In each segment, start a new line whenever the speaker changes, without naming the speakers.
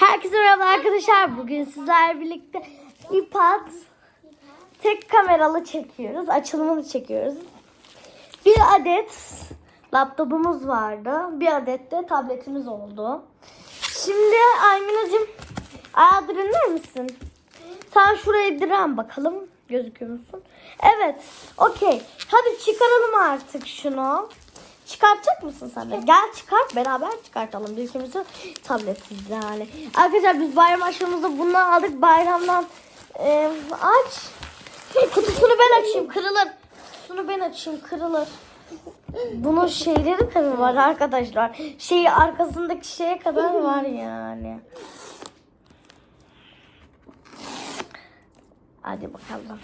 Herkese merhaba arkadaşlar. Bugün sizlerle birlikte iPad tek kameralı çekiyoruz. Açılımını çekiyoruz. Bir adet laptopumuz vardı. Bir adet de tabletimiz oldu. Şimdi Aymina'cığım ayağı direnir misin? Sen şuraya diren bakalım. Gözüküyor musun? Evet. Okey. Hadi çıkaralım artık şunu. Çıkartacak mısın sen de? Gel çıkart beraber çıkartalım. Bilgimizi tabletsiz yani. Arkadaşlar biz bayram aşımızda bundan aldık. Bayramdan e, aç. Kutusunu ben açayım kırılır. Kutusunu ben açayım kırılır. Bunun şeyleri tabii var arkadaşlar. Şeyi arkasındaki şeye kadar var yani. Hadi bakalım.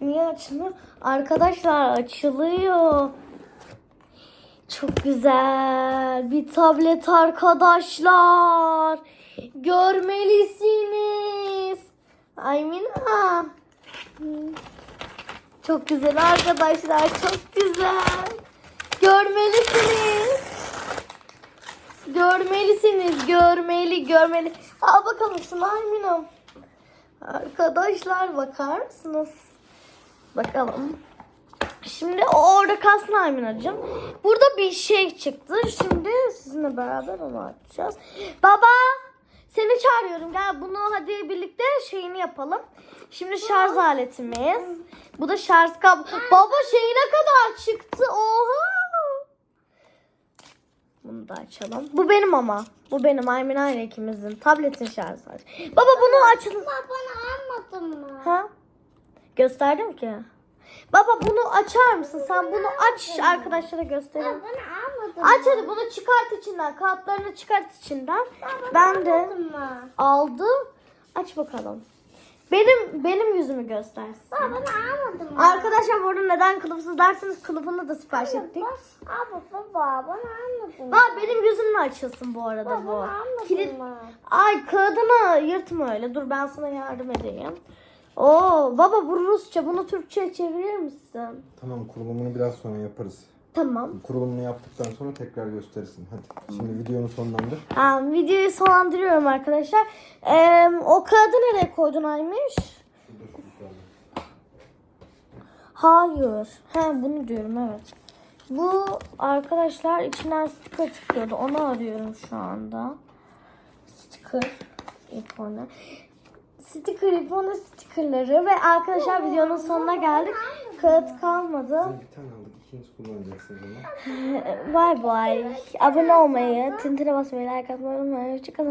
Niye açılmıyor? Arkadaşlar açılıyor. Çok güzel. Bir tablet arkadaşlar. Görmelisiniz. Aymina. Çok güzel arkadaşlar. Çok güzel. Görmelisiniz. Görmelisiniz. Görmeli, görmeli. Al bakalım şunu Aymina. Arkadaşlar bakar mısınız? Bakalım. Şimdi o orada kalsın Aymina'cığım. Burada bir şey çıktı. Şimdi sizinle beraber onu açacağız. Baba seni çağırıyorum. Gel bunu hadi birlikte şeyini yapalım. Şimdi şarj aletimiz. Bu da şarj kablo. Baba şeyine kadar çıktı. Oha. Bunu da açalım. Bu benim ama. Bu benim Aymina ile ikimizin. Tabletin şarj aleti. Baba bunu açalım.
Bana almadın mı?
Ha? Gösterdim ki. Baba bunu açar mısın? Sen bunu aç arkadaşlara
almadın
Aç hadi bunu çıkart içinden. Kağıtlarını çıkart içinden. Ben de
mı?
aldım. Aç bakalım. Benim benim yüzümü göstersin.
Bana almadın mı?
Arkadaşlar bu arada neden kılıfsız derseniz kılıfını da sipariş ettik.
Baba bana almadın mı?
Aa, benim gözümle açılsın bu arada bu.
Bana almadın
Kilit... Ay kağıdını yırtma öyle. Dur ben sana yardım edeyim. Oo baba bu Rusça. Bunu Türkçe çevirir misin?
Tamam kurulumunu biraz sonra yaparız.
Tamam.
Kurulumunu yaptıktan sonra tekrar gösterirsin. Hadi. Şimdi videonu sonlandır.
Ha, videoyu sonlandırıyorum arkadaşlar. Ee, o kağıdı nereye koydun Aymış? Hayır. He bunu diyorum evet. Bu arkadaşlar içinden sticker çıkıyordu. Onu arıyorum şu anda. Sticker iponu. Sticker iponu stickerları ve arkadaşlar videonun sonuna geldik. Kağıt kalmadı.
Sen bir tane aldık. ikincisi kullanacaksın bunu.
Bay bay. Abone olmayı, tintine basmayı, like atmayı unutmayın. Hoşçakalın.